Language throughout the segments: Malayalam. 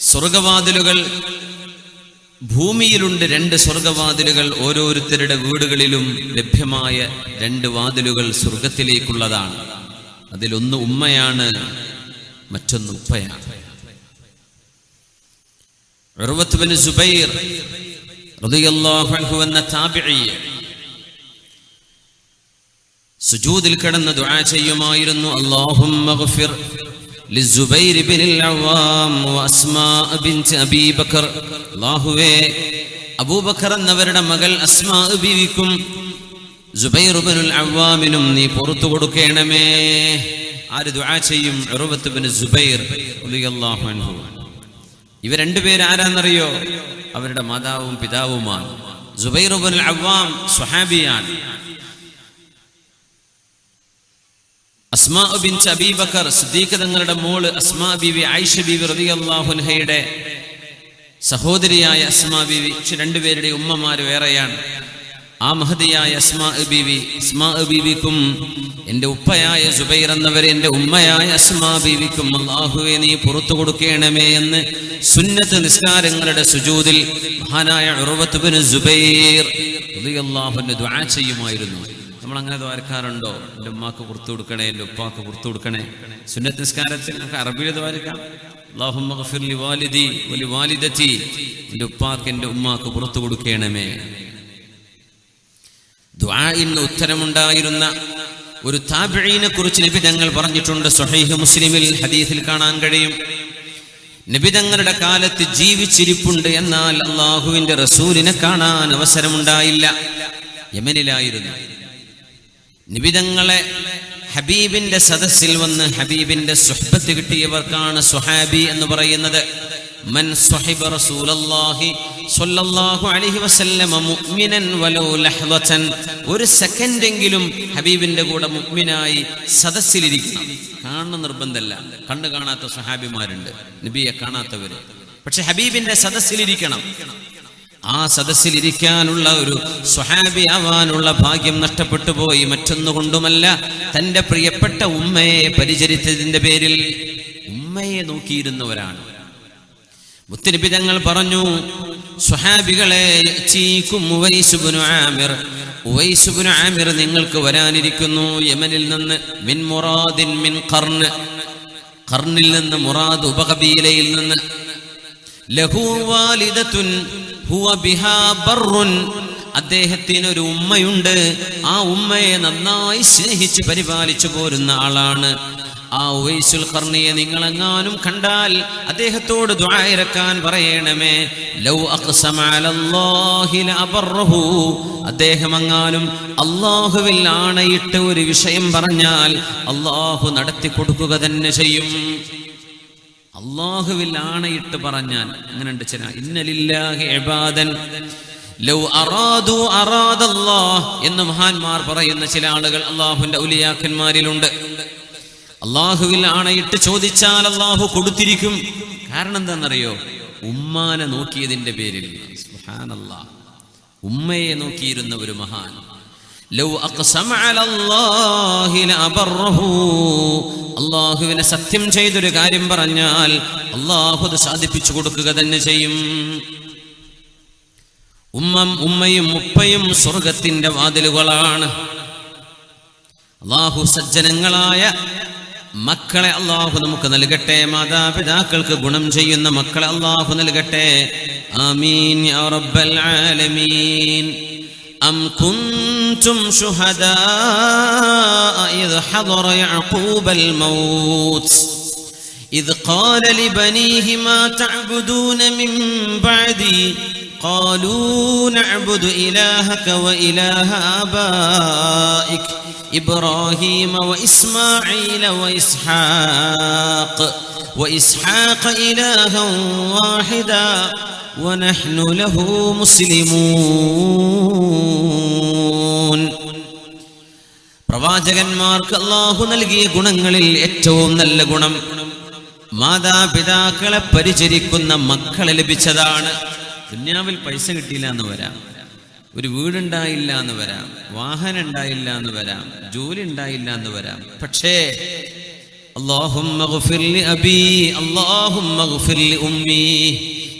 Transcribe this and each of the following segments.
സ്വർഗവാതിലുകൾ ഭൂമിയിലുണ്ട് രണ്ട് സ്വർഗവാതിലുകൾ ഓരോരുത്തരുടെ വീടുകളിലും ലഭ്യമായ രണ്ട് വാതിലുകൾ സ്വർഗത്തിലേക്കുള്ളതാണ് അതിലൊന്ന് ഉമ്മയാണ് മറ്റൊന്ന് ഉപ്പയാണ്. സുബൈർ എന്ന താബിഈ സുജൂദിൽ കിടന്ന് ദുആ ചെയ്യുമായിരുന്നു. ഗഫിർ. ലിസുബൈർ ബിനിൽ അവ്വാം അസ്മാ ബിൻത് അബീ ബക്കർ അല്ലാഹുവേ അബൂബക്കർ എന്നവരുടെ മകൾ അസ്മാ ബീവിക്കും സുബൈർ ബിനുൽ അവ്വാമിനും നീ പുറത്തു കൊടുക്കണമേ. ആര് ദുആ ചെയ്യും? ഉർവത്ത് ബിൻ സുബൈർ അൻഹു. ഇവ രണ്ടുപേര് ആരാന്നറിയോ? അവരുടെ മാതാവും പിതാവുമാണ്. സുബൈർ ബിൻ അവ്വാം സ്വഹാബിയാണ്. അസ്മാ തങ്ങളുടെ മോൾ അസ്മാ ബിവി ആയിഷ ബിവി റളിയല്ലാഹു അൻഹയുടെ സഹോദരിയായ അസ്മാ ബിവി രണ്ടുപേരുടെ ഉമ്മമാര് വേറെയാണ്. ആ മഹതിയായ അസ്മാ ബിവി അസ്മാ ബിവിക്കും എന്റെ ഉപ്പയായ സുബൈർ എന്നവരെ എന്റെ ഉമ്മയായ അസ്മാ ബിവിക്കും അള്ളാഹുവെ നീ പുറത്തു കൊടുക്കണമേ എന്ന് സുന്നത്ത് നിസ്കാരങ്ങളുടെ സുജൂതിൽ മഹാനായ ഉറവത്ത് ബിൻ സുബൈർ ചെയ്യുമായിരുന്നു. നമ്മൾ അങ്ങനെ ദ്വാരക്കാറുണ്ടോ? എന്റെ ഉമ്മാക്ക് പുറത്തു കൊടുക്കണേ എന്റെ ഉപ്പാക്ക് പുറത്തു കൊടുക്കണേ. സുന്നത്ത് നിസ്കാരത്തിൽ നമുക്ക് അറബിയിൽ ദ്വാരക്കാം. ഗഫിർ വാലിദി വലി വാലിദത്തി ഉപ്പാക്ക് എന്റെ ഉമ്മാക്ക് പുറത്തു കൊടുക്കണമേ. ദ്വാഇന് ഉത്തരമുണ്ടായിരുന്ന ഒരു താബിഴീനെ കുറിച്ച് നബി തങ്ങൾ പറഞ്ഞിട്ടുണ്ട്. സ്വഹീഹ് മുസ്ലിമിൽ ഹദീസിൽ കാണാൻ കഴിയും. നബി തങ്ങളുടെ കാലത്ത് ജീവിച്ചിരിപ്പുണ്ട് എന്നാൽ അള്ളാഹുവിന്റെ റസൂലിനെ കാണാൻ അവസരമുണ്ടായില്ല. യമനിലായിരുന്നു. നിബിതങ്ങളെ ഹബീബിന്റെ സദസ്സിൽ വന്ന് ഹബീബിന്റെ സുഹബത്ത് കിട്ടിയവർക്കാണ് സുഹാബി എന്ന് പറയുന്നത്. മൻ സ്വഹിബ റസൂലല്ലാഹി സ്വല്ലല്ലാഹു അലൈഹി വസല്ലമ മുഅ്മിനൻ വലൗ ലഹ്വതൻ. ഒരു സെക്കൻഡെങ്കിലും ഹബീബിന്റെ കൂടെ മുഅ്മിനായി സദസ്സിലിരിക്കണം. കാണണം നിർബന്ധമല്ല കണ്ണു കാണാത്ത സുഹാബിമാരുണ്ട്. നബിയെ കാണാത്തവര്. പക്ഷെ ഹബീബിന്റെ സദസ്സിലിരിക്കണം. ആ സദസ്സിൽ ഇരിക്കാനുള്ള ഒരു സ്വഹാബി ആവാനുള്ള ഭാഗ്യം നഷ്ടപ്പെട്ടു പോയി. മറ്റൊന്നുകൊണ്ടുമല്ല തന്റെ പ്രിയപ്പെട്ട ഉമ്മയെ പരിചരിച്ചതിന്റെ പേരിൽ ഉമ്മയെ നോക്കിയിരുന്നവരാണ്. മുത്തനബി തങ്ങൾ പറഞ്ഞു സ്വഹാബികളെ ആമിർ ആമിർ നിങ്ങൾക്ക് വരാനിരിക്കുന്നു. യമനിൽ നിന്ന് മിൻ മുറാദിൻ മിൻ കർണ് കർണിൽ നിന്ന് മുറാദ് ഉപകബീലയിൽ നിന്ന് ലഹു വാലിദത്തുൻ ഹുവ ബിഹാ ബർറുൻ. അദ്ദേഹത്തിന് ഒരു ഉമ്മയുണ്ട്. ആ ഉമ്മയെ നന്നായി സ്നേഹിച്ച് പരിപാലിച്ചു പോരുന്ന ആളാണ്. ആ ഉവൈസുൽ ഖർണിയെ നിങ്ങളെങ്ങാനും കണ്ടാൽ അദ്ദേഹത്തോട് ദ്വായിരക്കാൻ പറയണമേ. ലൗ ലഅബറഹു അദ്ദേഹം എങ്ങാനും അള്ളാഹുവിൽ ആണയിട്ട് ഒരു വിഷയം പറഞ്ഞാൽ അള്ളാഹു നടത്തി കൊടുക്കുക തന്നെ ചെയ്യും. അള്ളാഹുവിൽ ആണയിട്ട് പറഞ്ഞാൽ അങ്ങനെയുണ്ട് ചില ഇന്നലില്ലാഹി ഇബാദൻ ലൗ അറാദു എന്ന് മഹാന്മാർ പറയുന്ന ചില ആളുകൾ അള്ളാഹുവിന്റെ ഉലിയാക്കന്മാരിലുണ്ട് അള്ളാഹുവിൽ ആണയിട്ട് ചോദിച്ചാൽ അള്ളാഹു കൊടുത്തിരിക്കും. കാരണം എന്താണെന്നറിയോ? ഉമ്മാനെ നോക്കിയതിന്റെ പേരിൽ ഉമ്മയെ നോക്കിയിരുന്ന ഒരു മഹാൻ അള്ളാഹുവിനെ സത്യം ചെയ്തൊരു കാര്യം പറഞ്ഞാൽ അള്ളാഹു അത് സാധിപ്പിച്ചു കൊടുക്കുക തന്നെ ചെയ്യും. ഉമ്മം ഉമ്മയും ഉപ്പയും സ്വർഗത്തിന്റെ വാതിലുകളാണ്. അള്ളാഹു സജ്ജനങ്ങളായ മക്കളെ അള്ളാഹു നമുക്ക് നൽകട്ടെ. മാതാപിതാക്കൾക്ക് ഗുണം ചെയ്യുന്ന മക്കളെ അള്ളാഹു നൽകട്ടെ. ആമീൻ أم كنتم شهداء إذ حضر يعقوب الموت إذ قال لبنيه ما تعبدون من بعدي؟ قالوا نعبد إلهك وإله آبائك إبراهيم وإسماعيل وإسحاق وإسحاق إلها واحدا. ونحن له مسلمون പ്രവാചകന്മാർക്ക് അള്ളാഹു നൽകിയ ഗുണങ്ങളിൽ ഏറ്റവും നല്ല ഗുണം മാതാപിതാക്കളെ പരിചരിക്കുന്ന മക്കളെ ലഭിച്ചതാണ് ദുന്യാവിൽ പൈസ കിട്ടിയില്ല എന്ന് വരാം ഒരു വീടുണ്ടായില്ല എന്ന് വരാം വാഹനം ഉണ്ടായില്ല എന്ന് വരാം ജോലി ഉണ്ടായില്ല എന്ന് വരാം പക്ഷേ اللهم اغفر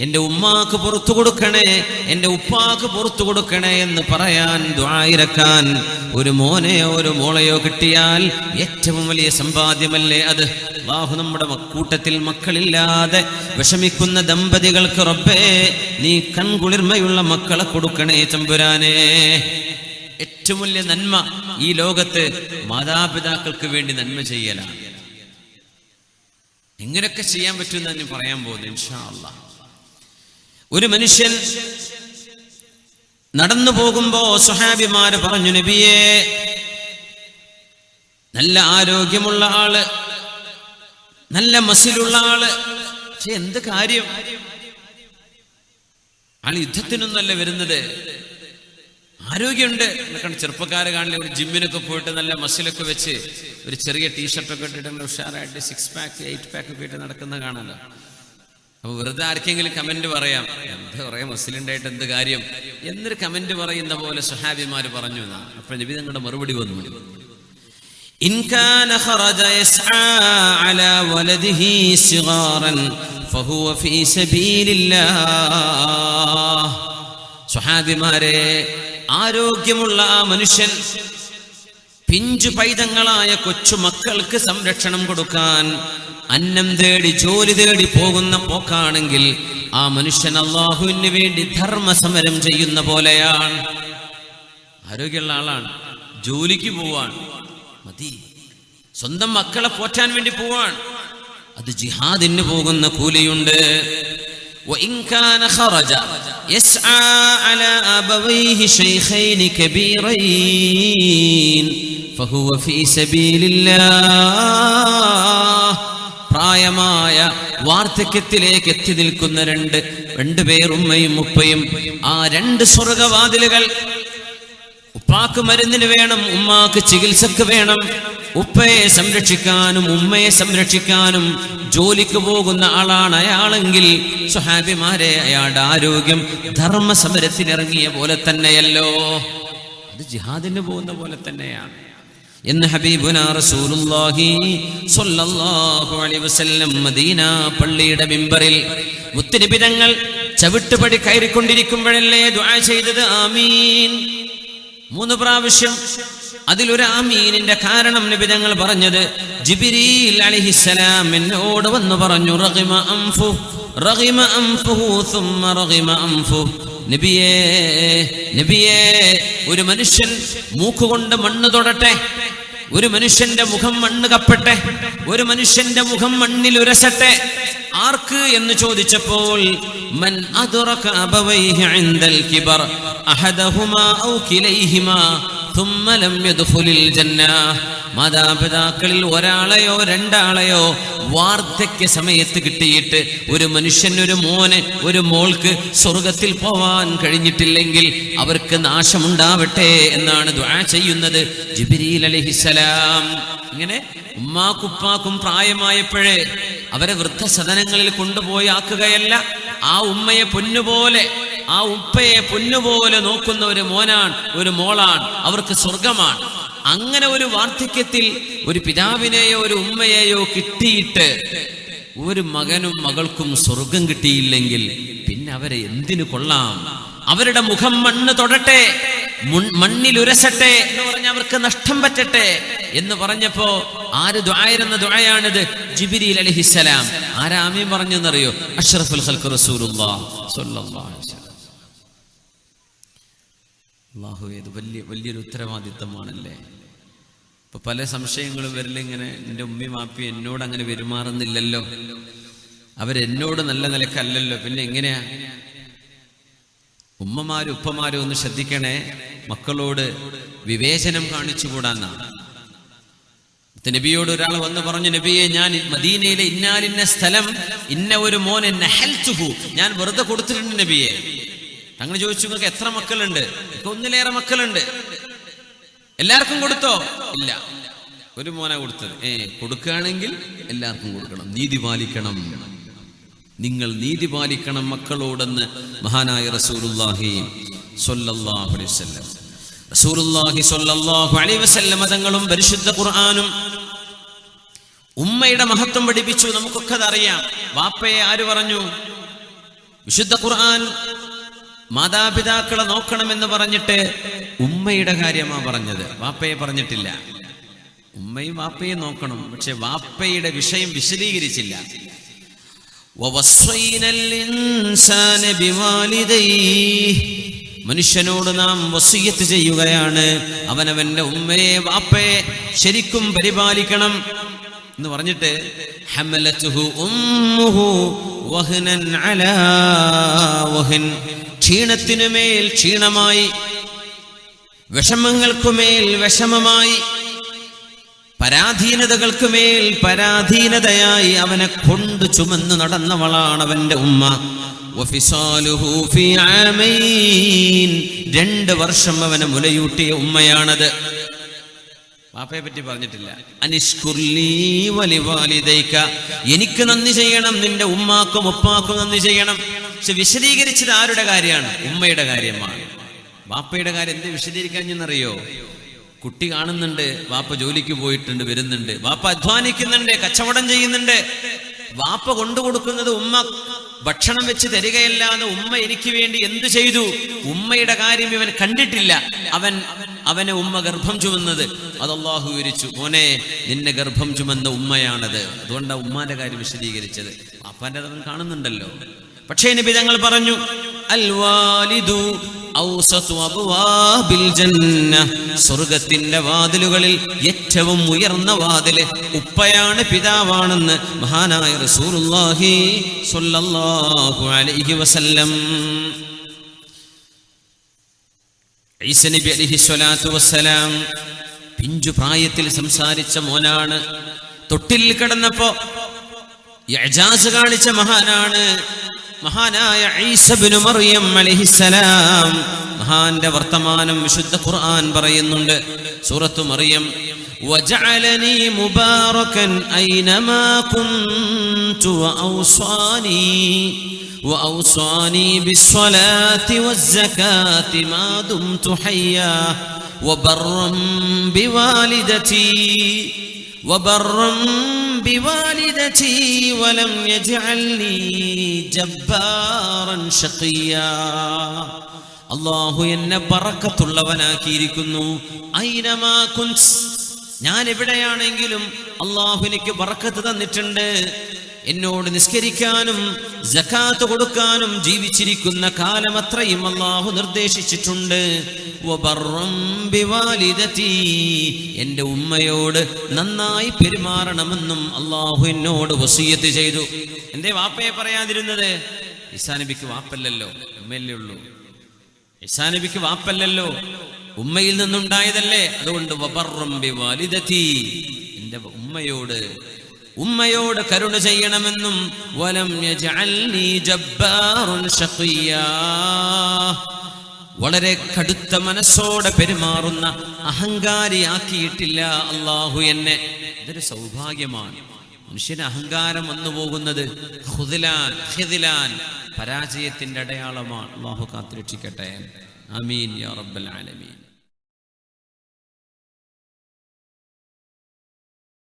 എന്റെ ഉമ്മാക്ക് പുറത്തു കൊടുക്കണേ എന്റെ ഉപ്പാക്ക് പുറത്തു കൊടുക്കണേ എന്ന് പറയാൻ ദ്വായിരക്കാൻ ഒരു മോനെയോ ഒരു മോളയോ കിട്ടിയാൽ ഏറ്റവും വലിയ സമ്പാദ്യമല്ലേ അത്? ബാഹു നമ്മുടെ കൂട്ടത്തിൽ മക്കളില്ലാതെ വിഷമിക്കുന്ന ദമ്പതികൾക്ക് റബ്ബേ നീ കൺകുളിർമയുള്ള മക്കളെ കൊടുക്കണേ ചമ്പുരാനേ ഏറ്റവും വലിയ നന്മ ഈ ലോകത്ത് മാതാപിതാക്കൾക്ക് വേണ്ടി നന്മ ചെയ്യലാണ്. എങ്ങനെയൊക്കെ ചെയ്യാൻ പറ്റുമെന്ന് ഞാൻ പറയാൻ പോകുന്നത് ഇൻഷാ അള്ളാഹ് ഒരു മനുഷ്യൻ നടന്നു പോകുമ്പോ സുഹാബിമാര് പറഞ്ഞു നബിയേ നല്ല ആരോഗ്യമുള്ള ആൾ നല്ല മസിലുള്ള ആൾ പക്ഷെ എന്ത് കാര്യം? ആൾ യുദ്ധത്തിനൊന്നല്ല വരുന്നത്. ആരോഗ്യമുണ്ട്. എന്നൊക്കെ ചെറുപ്പക്കാരെ കാണില്ല ഒരു ജിമ്മിനൊക്കെ പോയിട്ട് നല്ല മസിലൊക്കെ വെച്ച് ഒരു ചെറിയ ടീഷർട്ടൊക്കെ ഇട്ടിട്ട് ഉഷാറായിട്ട് സിക്സ് പാക്ക് എയ്റ്റ് പാക്ക് ഒക്കെ ഇട്ട് നടക്കുന്ന കാണാലോ. അപ്പൊ വെറുതെ ആർക്കെങ്കിലും കമന്റ് പറയാം. എന്താ പറയാം മുസ്ലിം ഉണ്ടായിട്ട് എന്ത് കാര്യം? എന്നൊരു കമന്റ് പറയുന്ന പോലെ സുഹാബിമാർ പറഞ്ഞു എന്നാണ് അപ്പൊ നബി തങ്ങളുടെ മറുപടി വന്നു. സുഹാബിമാരെ ആരോഗ്യമുള്ള ആ മനുഷ്യൻ പിഞ്ചു പൈതങ്ങളായ കൊച്ചു മക്കൾക്ക് സംരക്ഷണം കൊടുക്കാൻ അന്നം തേടി ജോലി തേടി പോകുന്ന പോക്കാണെങ്കിൽ ആ മനുഷ്യൻ അള്ളാഹുവിന് വേണ്ടി ധർമ്മസമരം ചെയ്യുന്ന പോലെയാണ്. ആരോഗ്യമുള്ള ആളാണ്. ജോലിക്ക് പോവാണ്. മതി. സ്വന്തം മക്കളെ പോറ്റാൻ വേണ്ടി പോവാൻ അത് ജിഹാദിന് പോകുന്ന കൂലിയുണ്ട്. ഫഹുവ ഫീ സബീലില്ലാഹ്. പ്രായമായ വാർദ്ധക്യത്തിലേക്ക് എത്തി നിൽക്കുന്ന രണ്ട് രണ്ടുപേർ ഉമ്മയും ഉപ്പയും. ആ രണ്ട് സ്വർഗവാതിലുകൾ ഉപ്പാക്ക് മരുന്നിന് വേണം ഉമ്മാക്ക് ചികിത്സക്ക് വേണം. ഉപ്പയെ സംരക്ഷിക്കാനും ഉമ്മയെ സംരക്ഷിക്കാനും ജോലിക്ക് പോകുന്ന ആളാണ് അയാളെങ്കിൽ സുഹാബിമാരെ അയാളുടെ ആരോഗ്യം ധർമ്മ സമരത്തിനിറങ്ങിയ പോലെ തന്നെയല്ലോ. അത് ജിഹാദിന് പോകുന്ന പോലെ തന്നെയാണ്. എന്ന് ഹബീബുന റസൂലുള്ളാഹി സ്വല്ലല്ലാഹു അലൈഹി വസല്ലം മദീന പള്ളിയുടെ മിമ്പറിൽ മുത്തുനബി തങ്ങൾ ചവിട്ടുപടി കയറിക്കൊണ്ടിരിക്കുമ്പോഴല്ലേ ദുആ ചെയ്തത്? ആമീൻ. മൂന്ന് പ്രാവശ്യം അതിലൊരു ആമീനിന്റെ കാരണം നബി തങ്ങൾ പറഞ്ഞത് ജിബിരീൽ എന്നോട് വന്ന് പറഞ്ഞു അംഫു അംഫു. നബിയേ നബിയേ ഒരു മനുഷ്യൻ മൂക്കുകൊണ്ട് മണ്ണ് തൊടട്ടെ. ഒരു മനുഷ്യന്റെ മുഖം മണ്ണ് കപ്പട്ടെ ഒരു മനുഷ്യന്റെ മുഖം മണ്ണിൽ ഉരസട്ടെ ആർക്ക് എന്ന് ചോദിച്ചപ്പോൾ മൻ അദ്റക അബവൈഹി ഇൻദൽ കിബർ അഹദഹുമാ ഔ കിലൈഹിമാ ثم لم يدخل الجنة മാതാപിതാക്കളിൽ ഒരാളെയോ രണ്ടാളെയോ വാർദ്ധക്യ സമയത്ത് കിട്ടിയിട്ട് ഒരു മനുഷ്യൻ ഒരു മോന് ഒരു മോൾക്ക് സ്വർഗത്തിൽ പോവാൻ കഴിഞ്ഞിട്ടില്ലെങ്കിൽ അവർക്ക് നാശമുണ്ടാവട്ടെ എന്നാണ് ദ്വാ ചെയ്യുന്നത്. ജിബിരിൽ അലഹിസലാം ഇങ്ങനെ ഉമ്മാക്കുപ്പാക്കും പ്രായമായപ്പോഴേ അവരെ വൃദ്ധസദനങ്ങളിൽ കൊണ്ടുപോയി ആക്കുകയല്ല ആ ഉമ്മയെ പൊന്നുപോലെ ആ ഉപ്പയെ പൊന്നുപോലെ നോക്കുന്ന ഒരു മോനാണ് ഒരു മോളാണ് അവർക്ക് സ്വർഗമാണ് അങ്ങനെ ഒരു വാർദ്ധക്യത്തിൽ ഒരു പിതാവിനെയോ ഒരു ഉമ്മയെയോ കിട്ടിയിട്ട് ഒരു മകനും മകൾക്കും സ്വർഗം കിട്ടിയില്ലെങ്കിൽ പിന്നെ അവരെ എന്തിനു കൊള്ളാം? അവരുടെ മുഖം മണ്ണ് തൊടട്ടെ മണ്ണിൽ ഉരസട്ടെ എന്ന് പറഞ്ഞ അവർക്ക് നഷ്ടം പറ്റട്ടെ എന്ന് പറഞ്ഞപ്പോ ആര് ദ്വായിരുന്ന ദ്വായാണിത്? ജിബിരി അലഹിസലാം ആരാമീൻ പറഞ്ഞെന്നറിയോ? അഷ്റഫുൽ അള്ളാഹു ഇത് വലിയ വലിയൊരു ഉത്തരവാദിത്തമാണല്ലേ? ഇപ്പൊ പല സംശയങ്ങളും വരില്ല ഇങ്ങനെ എന്റെ ഉമ്മി മാപ്പി എന്നോട് അങ്ങനെ പെരുമാറുന്നില്ലല്ലോ. അവരെന്നോട് നല്ല നിലക്കല്ലല്ലോ. പിന്നെ എങ്ങനെയാ? ഉമ്മമാരും ഉപ്പമാരും ഒന്ന് ശ്രദ്ധിക്കണേ മക്കളോട് വിവേചനം കാണിച്ചുകൂടാന്നാ. നബിയോട് ഒരാൾ വന്ന് പറഞ്ഞു നബിയെ ഞാൻ മദീനയിലെ ഇന്നാലിന്ന സ്ഥലം ഇന്ന ഒരു മോൻ എന്നെ നഹൽത്തുഹു ഞാൻ വെറുതെ കൊടുത്തിട്ടുണ്ട് നബിയെ. അങ്ങനെ ചോദിച്ചു നിങ്ങൾക്ക് എത്ര മക്കളുണ്ട്? ഒന്നിലേറെ മക്കളുണ്ട്. എല്ലാവർക്കും കൊടുത്തോ? ഇല്ല. ഒരു മോനെ കൊടുത്തത്. ഏ കൊടുക്കുകയാണെങ്കിൽ എല്ലാവർക്കും കൊടുക്കണം. നീതി പാലിക്കണം. നിങ്ങൾ നീതി പാലിക്കണം മക്കളോടെന്ന് മഹാനായ വസല്ലം തങ്ങളും പരിശുദ്ധ ഖുർആാനും ഉമ്മയുടെ മഹത്വം പഠിപ്പിച്ചു. നമുക്കൊക്കെ അതറിയാം. വാപ്പയെ ആര് പറഞ്ഞു? വിശുദ്ധ ഖുർആൻ മാതാപിതാക്കളെ നോക്കണമെന്ന് പറഞ്ഞിട്ട് ഉമ്മയുടെ കാര്യമാണ് പറഞ്ഞത്. വാപ്പയെ പറഞ്ഞിട്ടില്ല. ഉമ്മയും വാപ്പയെ നോക്കണം. പക്ഷെ വാപ്പയുടെ വിഷയം വിശദീകരിച്ചില്ല. മനുഷ്യനോട് നാം വസീയത്ത് ചെയ്യുകയാണ്. അവനവന്റെ ഉമ്മയെ വാപ്പയെ ശരിക്കും പരിപാലിക്കണം എന്ന് പറഞ്ഞിട്ട് ഹമലത്തുഹു ഉമ്മുഹു വഹ്നൻ അലാ വഹ്ൻ. ക്ഷീണത്തിനുമേൽ ക്ഷീണമായി വിഷമങ്ങൾക്കുമേൽ വിഷമമായി പരാധീനതകൾക്കുമേൽ പരാധീനതയായി അവനെ കൊണ്ട് ചുമന്ന് നടന്നവളാണ് അവന്റെ ഉമ്മ. രണ്ട് വർഷം അവനെ മുലയൂട്ടിയ ഉമ്മയാണത്. വാപ്പയെ പറ്റി പറഞ്ഞിട്ടില്ല. അനിഷ്കുർലീ വലിവാലിതയ്ക്ക എനിക്ക് നന്ദി ചെയ്യണം നിന്റെ ഉമ്മാക്കും ഉപ്പാക്കും നന്ദി ചെയ്യണം. പക്ഷെ വിശദീകരിച്ചത് ആരുടെ കാര്യമാണ്? ഉമ്മയുടെ കാര്യമാണ്. വാപ്പയുടെ കാര്യം എന്ത് വിശദീകരിക്കാൻ എന്നറിയോ കുട്ടി കാണുന്നുണ്ട് വാപ്പ ജോലിക്ക് പോയിട്ടുണ്ട് വരുന്നുണ്ട്. വാപ്പ അധ്വാനിക്കുന്നുണ്ട് കച്ചവടം ചെയ്യുന്നുണ്ട്. വാപ്പ കൊണ്ടു കൊടുക്കുന്നത് ഉമ്മ ഭക്ഷണം വെച്ച് തരികയല്ലാതെ ഉമ്മ എനിക്ക് വേണ്ടി എന്ത് ചെയ്തു? ഉമ്മയുടെ കാര്യം ഇവൻ കണ്ടിട്ടില്ല. അവൻ അവനെ ഉമ്മ ഗർഭം ചുമന്നത്. അത് വിരിച്ചു മോനെ നിന്നെ ഗർഭം ചുമന്ന ഉമ്മയാണത്. അതുകൊണ്ടാണ് ഉമ്മാന്റെ കാര്യം വിശദീകരിച്ചത്. അപ്പാന്റെ അവൻ കാണുന്നുണ്ടല്ലോ. പക്ഷേ നബി തങ്ങൾ പറഞ്ഞു സ്വർഗത്തിന്റെ വാതിലുകളിൽ ഏറ്റവും ഉയർന്ന വാതിൽ ഉപ്പയാണ് പിതാവാണെന്ന് മഹാനായ റസൂലുള്ളാഹി സ്വല്ലല്ലാഹു അലൈഹി വസല്ലം. നബി സ്വലാത്തു പിഞ്ചു പ്രായത്തിൽ സംസാരിച്ച മോനാണ്. തൊട്ടിൽ കിടന്നപ്പോ യജാസ് കാണിച്ച മഹാനാണ്. മഹാനായ ഈസബിനു മറിയം അലൈഹിസ്സലാം മഹാന്റെ വർത്തമാനം വിശുദ്ധ ഖുർആൻ പറയുന്നുണ്ട് സൂറത്തു മറിയം وجعلني مباركا أينما كنت وأوصاني وأوصاني بالصلاة والزكاة ما دمت حيا وبرا بوالدتي وبرا بوالدتي ولم يجعلني جبارا شقيا അള്ളാഹു എന്നെ പറക്കത്തുള്ളവനാക്കിയിരിക്കുന്നു ഐനമാ കുൻസ് ഞാൻ എവിടെയാണെങ്കിലും അള്ളാഹു എനിക്ക് ബറക്കത്ത് തന്നിട്ടുണ്ട് എന്നോട് നിസ്കരിക്കാനും ജക്കാത്ത് കൊടുക്കാനും ജീവിച്ചിരിക്കുന്ന കാലം അത്രയും അള്ളാഹു നിർദ്ദേശിച്ചിട്ടുണ്ട്. എന്റെ ഉമ്മയോട് നന്നായി പെരുമാറണമെന്നും അള്ളാഹു എന്നോട് വസീയത്ത് ചെയ്തു എന്റെ വാപ്പയെ പറയാതിരുന്നത് ഇസാനബിക്ക് വാപ്പല്ലല്ലോ ഉമ്മയല്ലേ ഉള്ളൂ ഇസാനബിക്ക് വാപ്പല്ലല്ലോ ഉമ്മയിൽ നിന്നുണ്ടായതല്ലേ അതുകൊണ്ട് വബർറം ബിവാലിദതി. എന്റെ ഉമ്മയോട് ഉമ്മയോട് കരുണ ചെയ്യണമെന്നും വലം വളരെ കടുത്ത മനസ്സോടെ പെരുമാറുന്ന അഹങ്കാരിയാക്കിയിട്ടില്ല അള്ളാഹു എന്നെ. ഇതൊരു സൗഭാഗ്യമാണ്. മനുഷ്യന് അഹങ്കാരം വന്നു പോകുന്നത് ഹുദിലാൻ ഹിദിലാൻ പരാജയത്തിന്റെ അടയാളമാണ്. അള്ളാഹു കാത്തുരക്ഷിക്കട്ടെ. അമീൻ യാ റബ്ബൽ ആലമീൻ.